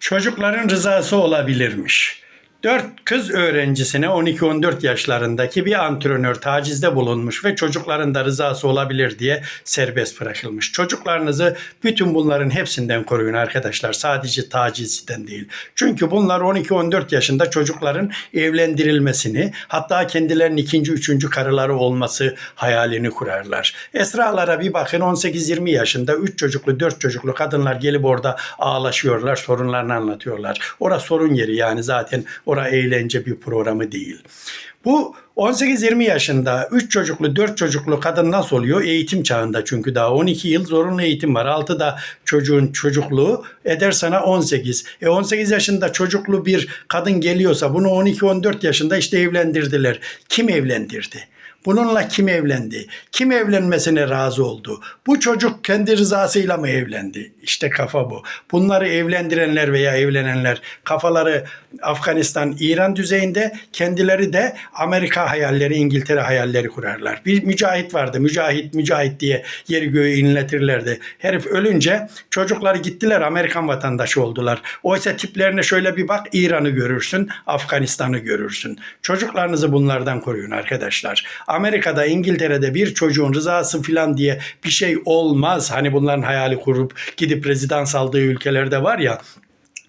Çocukların rızası olabilirmiş. Dört kız öğrencisine 12-14 yaşlarındaki bir antrenör tacizde bulunmuş ve çocukların da rızası olabilir diye serbest bırakılmış. Çocuklarınızı bütün bunların hepsinden koruyun arkadaşlar. Sadece tacizden değil. Çünkü bunlar 12-14 yaşında çocukların evlendirilmesini hatta kendilerinin ikinci, üçüncü karıları olması hayalini kurarlar. Esralara bir bakın 18-20 yaşında 3 çocuklu, 4 çocuklu kadınlar gelip orada ağlaşıyorlar, sorunlarını anlatıyorlar. Ora sorun yeri yani zaten ora eğlence bir programı değil. Bu 18-20 yaşında 3 çocuklu 4 çocuklu kadın nasıl oluyor? Eğitim çağında çünkü daha 12 yıl zorunlu eğitim var. 6 da çocuğun çocukluğu eder sana 18. E 18 yaşında çocuklu bir kadın geliyorsa bunu 12-14 yaşında işte evlendirdiler. Kim evlendirdi? Bununla kim evlendi? Kim evlenmesine razı oldu? Bu çocuk kendi rızasıyla mı evlendi? İşte kafa bu. Bunları evlendirenler veya evlenenler kafaları Afganistan, İran düzeyinde kendileri de Amerika hayalleri, İngiltere hayalleri kurarlar. Bir mücahit vardı. Mücahit, mücahit diye yeri göğü inletirlerdi. Herif ölünce çocukları gittiler Amerikan vatandaşı oldular. Oysa tiplerine şöyle bir bak İran'ı görürsün, Afganistan'ı görürsün. Çocuklarınızı bunlardan koruyun arkadaşlar. Amerika'da, İngiltere'de bir çocuğun rızası falan diye bir şey olmaz. Hani bunların hayali kurup gidip rezidans aldığı ülkelerde var ya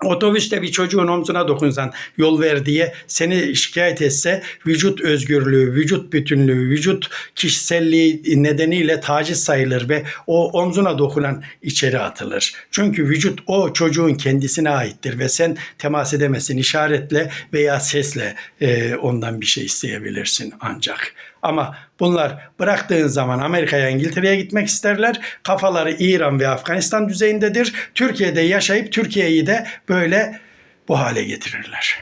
Otobüste bir çocuğun omzuna dokunsan yol ver diye seni şikayet etse vücut özgürlüğü, vücut bütünlüğü, vücut kişiselliği nedeniyle taciz sayılır ve o omzuna dokunan içeri atılır. Çünkü vücut o çocuğun kendisine aittir ve sen temas edemezsin işaretle veya sesle e, ondan bir şey isteyebilirsin ancak. Ama bunlar bıraktığın zaman Amerika'ya, İngiltere'ye gitmek isterler. Kafaları İran ve Afganistan düzeyindedir. Türkiye'de yaşayıp Türkiye'yi de böyle bu hale getirirler.